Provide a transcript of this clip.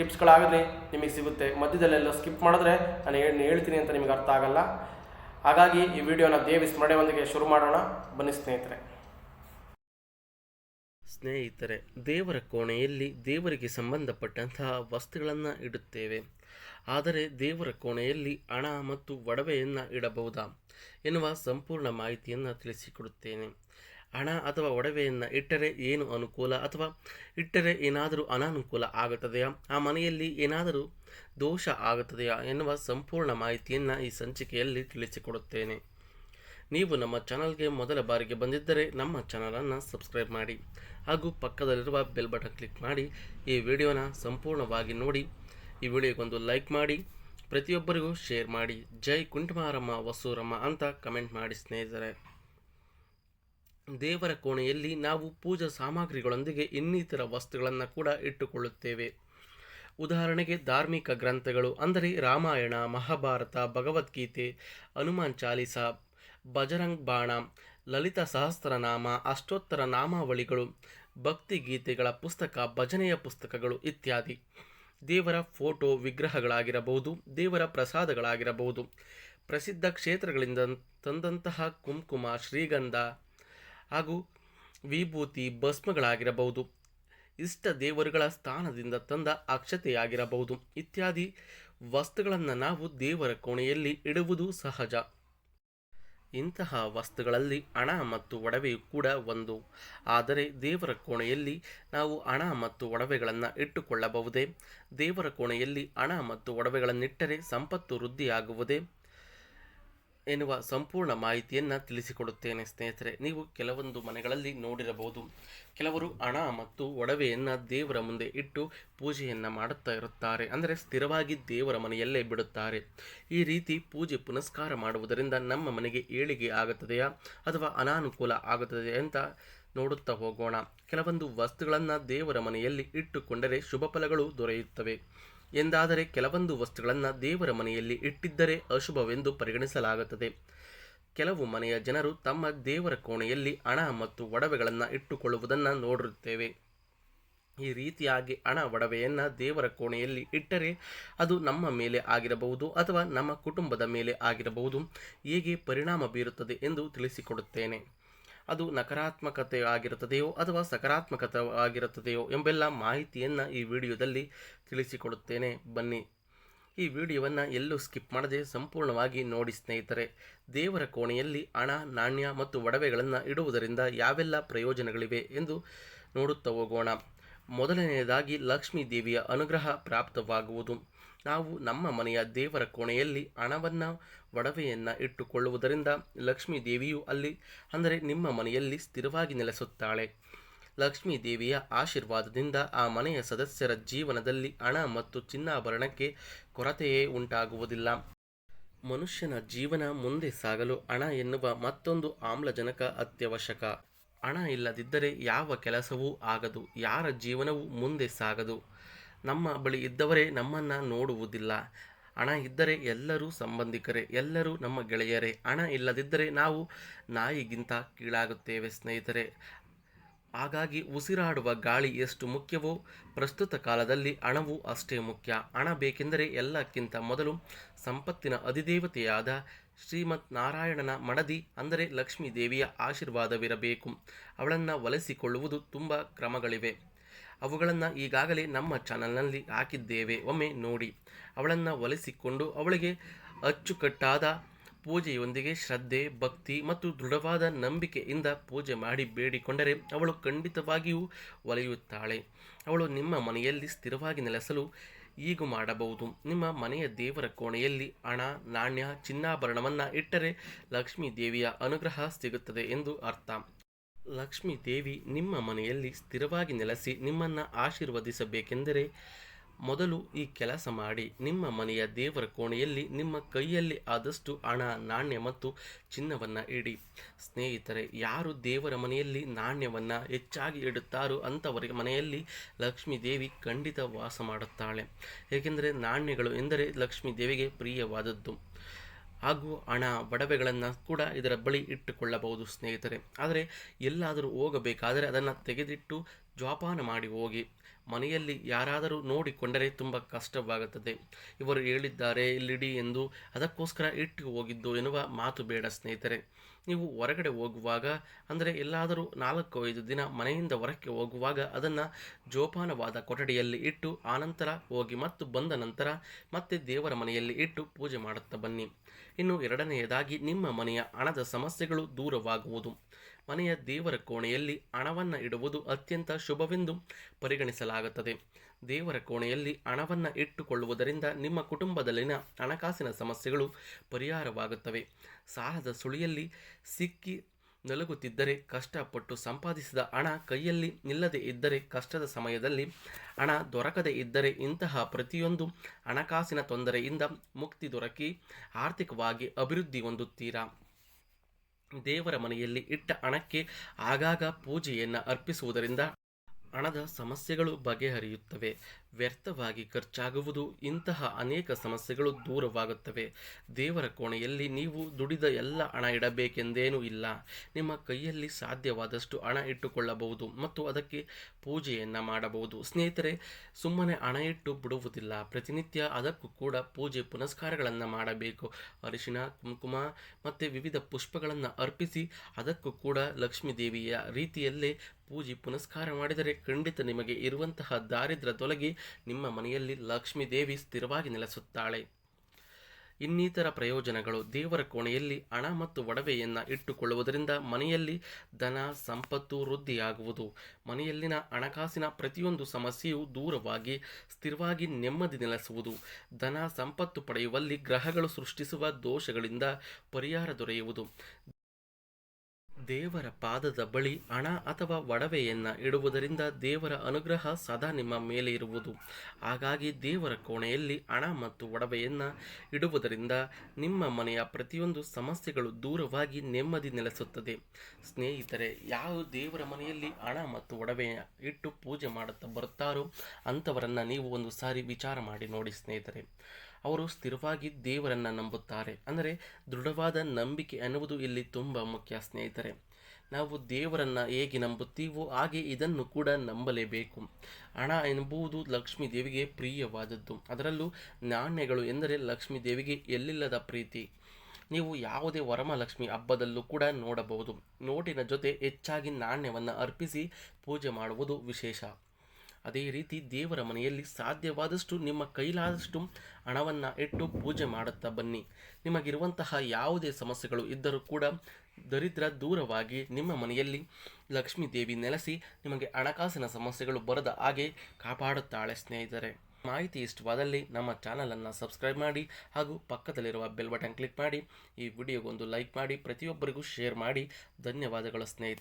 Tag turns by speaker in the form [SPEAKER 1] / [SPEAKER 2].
[SPEAKER 1] ಟಿಪ್ಸ್ಗಳಾಗಲಿ ನಿಮಗೆ ಸಿಗುತ್ತೆ. ಮಧ್ಯದಲ್ಲೆಲ್ಲ ಸ್ಕಿಪ್ ಮಾಡಿದ್ರೆ ನಾನು ಏನು ಹೇಳ್ತೀನಿ ಅಂತ ನಿಮಗೆ ಅರ್ಥ ಆಗಲ್ಲ. ಹಾಗಾಗಿ ಈ ವಿಡಿಯೋನ ದೇವಿ ಸ್ಮರಣೆಯೊಂದಿಗೆ ಶುರು ಮಾಡೋಣ. ಬನ್ನಿ ಸ್ನೇಹಿತರೆ.
[SPEAKER 2] ಸ್ನೇಹಿತರೆ, ದೇವರ ಕೋಣೆಯಲ್ಲಿ ದೇವರಿಗೆ ಸಂಬಂಧಪಟ್ಟಂತಹ ವಸ್ತುಗಳನ್ನು ಇಡುತ್ತೇವೆ. ಆದರೆ ದೇವರ ಕೋಣೆಯಲ್ಲಿ ಹಣ ಮತ್ತು ಒಡವೆಯನ್ನು ಇಡಬಹುದಾ ಎನ್ನುವ ಸಂಪೂರ್ಣ ಮಾಹಿತಿಯನ್ನು ತಿಳಿಸಿಕೊಡುತ್ತೇನೆ. ಹಣ ಅಥವಾ ಒಡವೆಯನ್ನು ಇಟ್ಟರೆ ಏನು ಅನುಕೂಲ ಅಥವಾ ಇಟ್ಟರೆ ಏನಾದರೂ ಅನಾನುಕೂಲ ಆಗುತ್ತದೆಯಾ? ಆ ಮನೆಯಲ್ಲಿ ಏನಾದರೂ ದೋಷ ಆಗುತ್ತದೆಯಾ ಎನ್ನುವ ಸಂಪೂರ್ಣ ಮಾಹಿತಿಯನ್ನು ಈ ಸಂಚಿಕೆಯಲ್ಲಿ ತಿಳಿಸಿಕೊಡುತ್ತೇನೆ. ನೀವು ನಮ್ಮ ಚಾನಲ್ಗೆ ಮೊದಲ ಬಾರಿಗೆ ಬಂದಿದ್ದರೆ ನಮ್ಮ ಚಾನಲನ್ನು ಸಬ್ಸ್ಕ್ರೈಬ್ ಮಾಡಿ ಹಾಗೂ ಪಕ್ಕದಲ್ಲಿರುವ ಬೆಲ್ ಬಟನ್ ಕ್ಲಿಕ್ ಮಾಡಿ ಈ ವಿಡಿಯೋನ ಸಂಪೂರ್ಣವಾಗಿ ನೋಡಿ, ಈ ವಿಡಿಯೋಗೊಂದು ಲೈಕ್ ಮಾಡಿ, ಪ್ರತಿಯೊಬ್ಬರಿಗೂ ಶೇರ್ ಮಾಡಿ. ಜೈ ಕುಂಟಮಾರಮ್ಮ, ವಸೂರಮ್ಮ ಅಂತ ಕಮೆಂಟ್ ಮಾಡಿ ಸ್ನೇಹಿತರೆ. ದೇವರ ಕೋಣೆಯಲ್ಲಿ ನಾವು ಪೂಜಾ ಸಾಮಗ್ರಿಗಳೊಂದಿಗೆ ಇನ್ನಿತರ ವಸ್ತುಗಳನ್ನು ಕೂಡ ಇಟ್ಟುಕೊಳ್ಳುತ್ತೇವೆ. ಉದಾಹರಣೆಗೆ ಧಾರ್ಮಿಕ ಗ್ರಂಥಗಳು ಅಂದರೆ ರಾಮಾಯಣ, ಮಹಾಭಾರತ, ಭಗವದ್ಗೀತೆ, ಹನುಮಾನ್ ಚಾಲಿಸ ಬಜರಂಗ್ ಬಾಣ ಲಲಿತ ಸಹಸ್ರನಾಮ, ಅಷ್ಟೋತ್ತರ ನಾಮಾವಳಿಗಳು, ಭಕ್ತಿ ಗೀತೆಗಳ ಪುಸ್ತಕ, ಭಜನೆಯ ಪುಸ್ತಕಗಳು ಇತ್ಯಾದಿ. ದೇವರ ಫೋಟೋ ವಿಗ್ರಹಗಳಾಗಿರಬಹುದು, ದೇವರ ಪ್ರಸಾದಗಳಾಗಿರಬಹುದು. ಪ್ರಸಿದ್ಧ ಕ್ಷೇತ್ರಗಳಿಂದ ತಂದಂತಹ ಕುಂಕುಮ, ಶ್ರೀಗಂಧ ಹಾಗೂ ವಿಭೂತಿ ಭಸ್ಮಗಳಾಗಿರಬಹುದು. ಇಷ್ಟ ದೇವರುಗಳ ಸ್ಥಾನದಿಂದ ತಂದ ಅಕ್ಷತೆಯಾಗಿರಬಹುದು. ಇತ್ಯಾದಿ ವಸ್ತುಗಳನ್ನು ನಾವು ದೇವರ ಕೋಣೆಯಲ್ಲಿ ಇಡುವುದು ಸಹಜ. ಇಂತಹ ವಸ್ತುಗಳಲ್ಲಿ ಹಣ ಮತ್ತು ಒಡವೆಯು ಕೂಡ ಒಂದು. ಆದರೆ ದೇವರ ಕೋಣೆಯಲ್ಲಿ ನಾವು ಹಣ ಮತ್ತು ಒಡವೆಗಳನ್ನು ಇಟ್ಟುಕೊಳ್ಳಬಹುದೇ? ದೇವರ ಕೋಣೆಯಲ್ಲಿ ಹಣ ಮತ್ತು ಒಡವೆಗಳನ್ನಿಟ್ಟರೆ ಸಂಪತ್ತು ವೃದ್ಧಿಯಾಗುವುದೇ? ಎನ್ನುವ ಸಂಪೂರ್ಣ ಮಾಹಿತಿಯನ್ನು ತಿಳಿಸಿಕೊಡುತ್ತೇನೆ ಸ್ನೇಹಿತರೆ. ನೀವು ಕೆಲವೊಂದು ಮನೆಗಳಲ್ಲಿ ನೋಡಿರಬಹುದು. ಕೆಲವರು ಹಣ ಮತ್ತು ಒಡವೆಯನ್ನು ದೇವರ ಮುಂದೆ ಇಟ್ಟು ಪೂಜೆಯನ್ನು ಮಾಡುತ್ತಾ ಇರುತ್ತಾರೆ. ಅಂದರೆ ಸ್ಥಿರವಾಗಿ ದೇವರ ಮನೆಯಲ್ಲೇ ಬಿಡುತ್ತಾರೆ. ಈ ರೀತಿ ಪೂಜೆ ಪುನಸ್ಕಾರ ಮಾಡುವುದರಿಂದ ನಮ್ಮ ಮನೆಗೆ ಏಳಿಗೆ ಆಗುತ್ತದೆಯಾ ಅಥವಾ ಅನಾನುಕೂಲ ಆಗುತ್ತದೆ ಅಂತ ನೋಡುತ್ತಾ ಹೋಗೋಣ. ಕೆಲವೊಂದು ವಸ್ತುಗಳನ್ನು ದೇವರ ಮನೆಯಲ್ಲಿ ಇಟ್ಟುಕೊಂಡರೆ ಶುಭ ಫಲಗಳು ದೊರೆಯುತ್ತವೆ. ಎಂದಾದರೆ ಕೆಲವೊಂದು ವಸ್ತುಗಳನ್ನು ದೇವರ ಮನೆಯಲ್ಲಿ ಇಟ್ಟಿದ್ದರೆ ಅಶುಭವೆಂದು ಪರಿಗಣಿಸಲಾಗುತ್ತದೆ. ಕೆಲವು ಮನೆಯ ಜನರು ತಮ್ಮ ದೇವರ ಕೋಣೆಯಲ್ಲಿ ಹಣ ಮತ್ತು ಒಡವೆಗಳನ್ನು ಇಟ್ಟುಕೊಳ್ಳುವುದನ್ನು ನೋಡಿರುತ್ತೇವೆ ಈ ರೀತಿಯಾಗಿ ಹಣ, ಒಡವೆಯನ್ನು ದೇವರ ಕೋಣೆಯಲ್ಲಿ ಇಟ್ಟರೆ ಅದು ನಮ್ಮ ಮೇಲೆ ಆಗಿರಬಹುದು ಅಥವಾ ನಮ್ಮ ಕುಟುಂಬದ ಮೇಲೆ ಆಗಿರಬಹುದು. ಹೇಗೆ ಪರಿಣಾಮ ಬೀರುತ್ತದೆ ಎಂದು ತಿಳಿಸಿಕೊಡುತ್ತೇನೆ. ಅದು ನಕಾರಾತ್ಮಕತೆ ಆಗಿರುತ್ತದೆಯೋ ಅಥವಾ ಸಕಾರಾತ್ಮಕತೆ ಆಗಿರುತ್ತದೆಯೋ ಎಂಬೆಲ್ಲ ಮಾಹಿತಿಯನ್ನು ಈ ವಿಡಿಯೋದಲ್ಲಿ ತಿಳಿಸಿಕೊಡುತ್ತೇನೆ. ಬನ್ನಿ. ಈ ವಿಡಿಯೋವನ್ನು ಎಲ್ಲೂ ಸ್ಕಿಪ್ ಮಾಡದೆ ಸಂಪೂರ್ಣವಾಗಿ ನೋಡಿ ಸ್ನೇಹಿತರೆ. ದೇವರ ಕೋಣೆಯಲ್ಲಿ ಹಣ, ನಾಣ್ಯ ಮತ್ತು ಒಡವೆಗಳನ್ನು ಇಡುವುದರಿಂದ ಯಾವೆಲ್ಲ ಪ್ರಯೋಜನಗಳಿವೆ ಎಂದು ನೋಡುತ್ತಾ ಹೋಗೋಣ. ಮೊದಲನೆಯದಾಗಿ ಲಕ್ಷ್ಮೀ ದೇವಿಯ ಅನುಗ್ರಹ ಪ್ರಾಪ್ತವಾಗುವುದು. ನಾವು ನಮ್ಮ ಮನೆಯ ದೇವರ ಕೋಣೆಯಲ್ಲಿ ಹಣವನ್ನು, ಒಡವೆಯನ್ನು ಇಟ್ಟುಕೊಳ್ಳುವುದರಿಂದ ಲಕ್ಷ್ಮೀ ದೇವಿಯು ಅಲ್ಲಿ, ಅಂದರೆ ನಿಮ್ಮ ಮನೆಯಲ್ಲಿ ಸ್ಥಿರವಾಗಿ ನೆಲೆಸುತ್ತಾಳೆ. ಲಕ್ಷ್ಮೀ ದೇವಿಯ ಆಶೀರ್ವಾದದಿಂದ ಆ ಮನೆಯ ಸದಸ್ಯರ ಜೀವನದಲ್ಲಿ ಹಣ ಮತ್ತು ಚಿನ್ನಾಭರಣಕ್ಕೆ ಕೊರತೆಯೇ ಉಂಟಾಗುವುದಿಲ್ಲ. ಮನುಷ್ಯನ ಜೀವನ ಮುಂದೆ ಸಾಗಲು ಹಣ ಎನ್ನುವ ಮತ್ತೊಂದು ಆಮ್ಲಜನಕ ಅತ್ಯವಶ್ಯಕ. ಹಣ ಇಲ್ಲದಿದ್ದರೆ ಯಾವ ಕೆಲಸವೂ ಆಗದು, ಯಾರ ಜೀವನವೂ ಮುಂದೆ ಸಾಗದು. ನಮ್ಮ ಬಳಿ ಇದ್ದವರೇ ನಮ್ಮನ್ನು ನೋಡುವುದಿಲ್ಲ. ಹಣ ಇದ್ದರೆ ಎಲ್ಲರೂ ಸಂಬಂಧಿಕರೇ, ಎಲ್ಲರೂ ನಮ್ಮ ಗೆಳೆಯರೇ. ಹಣ ಇಲ್ಲದಿದ್ದರೆ ನಾವು ನಾಯಿಗಿಂತ ಕೀಳಾಗುತ್ತೇವೆ ಸ್ನೇಹಿತರೆ. ಹಾಗಾಗಿ ಉಸಿರಾಡುವ ಗಾಳಿ ಎಷ್ಟು ಮುಖ್ಯವೋ, ಪ್ರಸ್ತುತ ಕಾಲದಲ್ಲಿ ಹಣವು ಅಷ್ಟೇ ಮುಖ್ಯ. ಹಣ ಬೇಕೆಂದರೆ ಎಲ್ಲಕ್ಕಿಂತ ಮೊದಲು ಸಂಪತ್ತಿನ ಅಧಿದೇವತೆಯಾದ ಶ್ರೀಮತ್ ನಾರಾಯಣನ ಮಡದಿ ಅಂದರೆ ಲಕ್ಷ್ಮೀ ದೇವಿಯ ಆಶೀರ್ವಾದವಿರಬೇಕು. ಅವಳನ್ನು ಒಲಿಸಿಕೊಳ್ಳುವುದು ತುಂಬ ಕ್ರಮಗಳಿವೆ. ಅವುಗಳನ್ನು ಈಗಾಗಲೇ ನಮ್ಮ ಚಾನಲ್ನಲ್ಲಿ ಹಾಕಿದ್ದೇವೆ. ಒಮ್ಮೆ ನೋಡಿ. ಅವಳನ್ನು ಒಲಿಸಿಕೊಂಡು ಅವಳಿಗೆ ಅಚ್ಚುಕಟ್ಟಾದ ಪೂಜೆಯೊಂದಿಗೆ ಶ್ರದ್ಧೆ, ಭಕ್ತಿ ಮತ್ತು ದೃಢವಾದ ನಂಬಿಕೆಯಿಂದ ಪೂಜೆ ಮಾಡಿ ಬೇಡಿಕೊಂಡರೆ ಅವಳು ಖಂಡಿತವಾಗಿಯೂ ಒಲೆಯುತ್ತಾಳೆ. ಅವಳು ನಿಮ್ಮ ಮನೆಯಲ್ಲಿ ಸ್ಥಿರವಾಗಿ ನೆಲೆಸಲು ಹೀಗೂ ಮಾಡಬಹುದು. ನಿಮ್ಮ ಮನೆಯ ದೇವರ ಕೋಣೆಯಲ್ಲಿ ಹಣ, ನಾಣ್ಯ, ಚಿನ್ನಾಭರಣವನ್ನು ಇಟ್ಟರೆ ಲಕ್ಷ್ಮೀ ದೇವಿಯ ಅನುಗ್ರಹ ಸಿಗುತ್ತದೆ ಎಂದು ಅರ್ಥ. ಲಕ್ಷ್ಮೀ ದೇವಿ ನಿಮ್ಮ ಮನೆಯಲ್ಲಿ ಸ್ಥಿರವಾಗಿ ನೆಲೆಸಿ ನಿಮ್ಮನ್ನು ಆಶೀರ್ವದಿಸಬೇಕೆಂದರೆ ಮೊದಲು ಈ ಕೆಲಸ ಮಾಡಿ. ನಿಮ್ಮ ಮನೆಯ ದೇವರ ಕೋಣೆಯಲ್ಲಿ, ನಿಮ್ಮ ಕೈಯಲ್ಲಿ ಆದಷ್ಟು ಹಣ, ನಾಣ್ಯ ಮತ್ತು ಚಿನ್ನವನ್ನು ಇಡಿ. ಸ್ನೇಹಿತರೆ, ಯಾರು ದೇವರ ಮನೆಯಲ್ಲಿ ನಾಣ್ಯವನ್ನು ಹೆಚ್ಚಾಗಿ ಇಡುತ್ತಾರೋ ಅಂಥವರಿಗೆ ಮನೆಯಲ್ಲಿ ಲಕ್ಷ್ಮೀ ದೇವಿ ಖಂಡಿತ ವಾಸ ಮಾಡುತ್ತಾಳೆ. ಏಕೆಂದರೆ ನಾಣ್ಯಗಳು ಎಂದರೆ ಲಕ್ಷ್ಮೀ ದೇವಿಗೆ ಪ್ರಿಯವಾದದ್ದು. ಹಾಗೂ ಹಣ ಬಡವೆಗಳನ್ನು ಕೂಡ ಇದರ ಬಳಿ ಇಟ್ಟುಕೊಳ್ಳಬಹುದು ಸ್ನೇಹಿತರೆ. ಆದರೆ, ಎಲ್ಲಾದರೂ ಹೋಗಬೇಕಾದರೆ ಅದನ್ನು ತೆಗೆದಿಟ್ಟು ಜೋಪಾನ ಮಾಡಿ ಹೋಗಿ ಮನೆಯಲ್ಲಿ ಯಾರಾದರೂ ನೋಡಿಕೊಂಡರೆ ತುಂಬ ಕಷ್ಟವಾಗುತ್ತದೆ. ಇವರು ಹೇಳಿದ್ದಾರೆ, ಇಲ್ಲಿಡಿ ಎಂದು ಅದಕ್ಕೋಸ್ಕರ ಇಟ್ಟು ಹೋಗಿದ್ದು ಎನ್ನುವ ಮಾತು ಬೇಡ ಸ್ನೇಹಿತರೆ. ನೀವು ಹೊರಗಡೆ ಹೋಗುವಾಗ, ಅಂದರೆ ಎಲ್ಲಾದರೂ ನಾಲ್ಕು ಐದು ದಿನ ಮನೆಯಿಂದ ಹೊರಕ್ಕೆ ಹೋಗುವಾಗ ಅದನ್ನು ಜೋಪಾನವಾದ ಕೊಠಡಿಯಲ್ಲಿ ಇಟ್ಟು ಆನಂತರ ಹೋಗಿ ಮತ್ತು ಬಂದ ನಂತರ ಮತ್ತೆ ದೇವರ ಮನೆಯಲ್ಲಿ ಇಟ್ಟು ಪೂಜೆ ಮಾಡುತ್ತಾ ಬನ್ನಿ. ಇನ್ನು ಎರಡನೆಯದಾಗಿ ನಿಮ್ಮ ಮನೆಯ ಹಣದ ಸಮಸ್ಯೆಗಳು ದೂರವಾಗುವುದು. ಮನೆಯ ದೇವರ ಕೋಣೆಯಲ್ಲಿ ಹಣವನ್ನು ಇಡುವುದು ಅತ್ಯಂತ ಶುಭವೆಂದು ಪರಿಗಣಿಸಲಾಗುತ್ತದೆ. ದೇವರ ಕೋಣೆಯಲ್ಲಿ ಹಣವನ್ನು ಇಟ್ಟುಕೊಳ್ಳುವುದರಿಂದ ನಿಮ್ಮ ಕುಟುಂಬದಲ್ಲಿನ ಹಣಕಾಸಿನ ಸಮಸ್ಯೆಗಳು ಪರಿಹಾರವಾಗುತ್ತವೆ. ಸಾಲದ ಸುಳಿಯಲ್ಲಿ ಸಿಕ್ಕಿ ನಲುಗುತ್ತಿದ್ದರೆ, ಕಷ್ಟಪಟ್ಟು ಸಂಪಾದಿಸಿದ ಹಣ ಕೈಯಲ್ಲಿ ನಿಲ್ಲದೆ ಇದ್ದರೆ, ಕಷ್ಟದ ಸಮಯದಲ್ಲಿ ಹಣ ದೊರಕದೇ ಇದ್ದರೆ ಇಂತಹ ಪ್ರತಿಯೊಂದು ಹಣಕಾಸಿನ ತೊಂದರೆಯಿಂದ ಮುಕ್ತಿ ದೊರಕಿ ಆರ್ಥಿಕವಾಗಿ ಅಭಿವೃದ್ಧಿ ಹೊಂದುತ್ತೀರಾ? ದೇವರ ಮನೆಯಲ್ಲಿ ಇಟ್ಟ ಹಣಕ್ಕೆ ಆಗಾಗ ಪೂಜೆಯನ್ನು ಅರ್ಪಿಸುವುದರಿಂದ ಹಣದ ಸಮಸ್ಯೆಗಳು ಬಗೆಹರಿಯುತ್ತವೆ. ವ್ಯರ್ಥವಾಗಿ ಖರ್ಚಾಗುವುದು, ಇಂತಹ ಅನೇಕ ಸಮಸ್ಯೆಗಳು ದೂರವಾಗುತ್ತವೆ. ದೇವರ ಕೋಣೆಯಲ್ಲಿ ನೀವು ದುಡಿದ ಎಲ್ಲ ಹಣ ಇಡಬೇಕೆಂದೇನೂ ಇಲ್ಲ. ನಿಮ್ಮ ಕೈಯಲ್ಲಿ ಸಾಧ್ಯವಾದಷ್ಟು ಹಣ ಇಟ್ಟುಕೊಳ್ಳಬಹುದು ಮತ್ತು ಅದಕ್ಕೆ ಪೂಜೆಯನ್ನು ಮಾಡಬಹುದು. ಸ್ನೇಹಿತರೆ, ಸುಮ್ಮನೆ ಹಣ ಇಟ್ಟು ಬಿಡುವುದಿಲ್ಲ. ಪ್ರತಿನಿತ್ಯ ಅದಕ್ಕೂ ಕೂಡ ಪೂಜೆ ಪುನಸ್ಕಾರಗಳನ್ನು ಮಾಡಬೇಕು. ಅರಿಶಿನ ಕುಂಕುಮ ಮತ್ತು ವಿವಿಧ ಪುಷ್ಪಗಳನ್ನು ಅರ್ಪಿಸಿ ಅದಕ್ಕೂ ಕೂಡ ಲಕ್ಷ್ಮೀ ದೇವಿಯ ರೀತಿಯಲ್ಲೇ ಪೂಜೆ ಪುನಸ್ಕಾರ ಮಾಡಿದರೆ ಖಂಡಿತ ನಿಮಗೆ ಇರುವಂತಹ ದಾರಿದ್ರ ತೊಲಗಿ ನಿಮ್ಮ ಮನೆಯಲ್ಲಿ ಲಕ್ಷ್ಮೀ ದೇವಿ ಸ್ಥಿರವಾಗಿ ನೆಲೆಸುತ್ತಾಳೆ. ಇನ್ನಿತರ ಪ್ರಯೋಜನಗಳು, ದೇವರ ಕೋಣೆಯಲ್ಲಿ ಹಣ ಮತ್ತು ಒಡವೆಯನ್ನು ಇಟ್ಟುಕೊಳ್ಳುವುದರಿಂದ ಮನೆಯಲ್ಲಿ ಧನ, ಸಂಪತ್ತು ವೃದ್ಧಿಯಾಗುವುದು. ಮನೆಯಲ್ಲಿನ ಹಣಕಾಸಿನ ಪ್ರತಿಯೊಂದು ಸಮಸ್ಯೆಯು ದೂರವಾಗಿ, ಸ್ಥಿರವಾಗಿ ನೆಮ್ಮದಿ ನೆಲೆಸುವುದು. ಧನ, ಸಂಪತ್ತು ಪಡೆಯುವಲ್ಲಿ ಗ್ರಹಗಳು ಸೃಷ್ಟಿಸುವ ದೋಷಗಳಿಂದ ಪರಿಹಾರ ದೊರೆಯುವುದು. ದೇವರ ಪಾದದ ಬಳಿ ಹಣ ಅಥವಾ ಒಡವೆಯನ್ನು ಇಡುವುದರಿಂದ ದೇವರ ಅನುಗ್ರಹ ಸದಾ ನಿಮ್ಮ ಮೇಲೆ ಇರುವುದು. ಹಾಗಾಗಿ ದೇವರ ಕೋಣೆಯಲ್ಲಿ ಹಣ ಮತ್ತು ಒಡವೆಯನ್ನು ಇಡುವುದರಿಂದ ನಿಮ್ಮ ಮನೆಯ ಪ್ರತಿಯೊಂದು ಸಮಸ್ಯೆಗಳು ದೂರವಾಗಿ ನೆಮ್ಮದಿ ನೆಲೆಸುತ್ತದೆ. ಸ್ನೇಹಿತರೆ ಯಾವ ದೇವರ ಮನೆಯಲ್ಲಿ ಹಣ ಮತ್ತು ಒಡವೆ ಇಟ್ಟು ಪೂಜೆ ಮಾಡುತ್ತಾ ಬರುತ್ತಾರೋ ಅಂಥವರನ್ನು ನೀವು ಒಂದು ಸಾರಿ ವಿಚಾರ ಮಾಡಿ ನೋಡಿ ಸ್ನೇಹಿತರೆ. ಅವರು ಸ್ಥಿರವಾಗಿ ದೇವರನ್ನು ನಂಬುತ್ತಾರೆ. ಅಂದರೆ ದೃಢವಾದ ನಂಬಿಕೆ ಅನ್ನುವುದು ಇಲ್ಲಿ ತುಂಬ ಮುಖ್ಯ ಸ್ನೇಹಿತರೆ. ನಾವು ದೇವರನ್ನು ಹೇಗೆ ನಂಬುತ್ತೀವೋ ಹಾಗೆ ಇದನ್ನು ಕೂಡ ನಂಬಲೇಬೇಕು. ಹಣ ಎಂಬುದು ಲಕ್ಷ್ಮೀ ದೇವಿಗೆ ಪ್ರಿಯವಾದದ್ದು. ಅದರಲ್ಲೂ ನಾಣ್ಯಗಳು ಎಂದರೆ ಲಕ್ಷ್ಮೀ ದೇವಿಗೆ ಎಲ್ಲಿಲ್ಲದ ಪ್ರೀತಿ. ನೀವು ಯಾವುದೇ ವರಮಹಾಲಕ್ಷ್ಮಿ ಹಬ್ಬದಲ್ಲೂ ಕೂಡ ನೋಡಬಹುದು. ನೋಟಿನ ಜೊತೆ ಹೆಚ್ಚಾಗಿ ನಾಣ್ಯವನ್ನು ಅರ್ಪಿಸಿ ಪೂಜೆ ಮಾಡುವುದು ವಿಶೇಷ. ಅದೇ ರೀತಿ ದೇವರ ಮನೆಯಲ್ಲಿ ಸಾಧ್ಯವಾದಷ್ಟು ನಿಮ್ಮ ಕೈಲಾದಷ್ಟು ಹಣವನ್ನು ಇಟ್ಟು ಪೂಜೆ ಮಾಡುತ್ತಾ ಬನ್ನಿ. ನಿಮಗಿರುವಂತಹ ಯಾವುದೇ ಸಮಸ್ಯೆಗಳು ಇದ್ದರೂ ಕೂಡ ದರಿದ್ರ ದೂರವಾಗಿ ನಿಮ್ಮ ಮನೆಯಲ್ಲಿ ಲಕ್ಷ್ಮೀ ದೇವಿ ನೆಲೆಸಿ ನಿಮಗೆ ಹಣಕಾಸಿನ ಸಮಸ್ಯೆಗಳು ಬರದ ಹಾಗೆ ಕಾಪಾಡುತ್ತಾಳೆ ಸ್ನೇಹಿತರೆ. ಮಾಹಿತಿ ಇಷ್ಟವಾದಲ್ಲಿ ನಮ್ಮ ಚಾನಲನ್ನು ಸಬ್ಸ್ಕ್ರೈಬ್ ಮಾಡಿ ಹಾಗೂ ಪಕ್ಕದಲ್ಲಿರುವ ಬೆಲ್ ಬಟನ್ ಕ್ಲಿಕ್ ಮಾಡಿ, ಈ ವಿಡಿಯೋಗೊಂದು ಲೈಕ್ ಮಾಡಿ, ಪ್ರತಿಯೊಬ್ಬರಿಗೂ ಶೇರ್ ಮಾಡಿ. ಧನ್ಯವಾದಗಳು ಸ್ನೇಹಿತರೆ.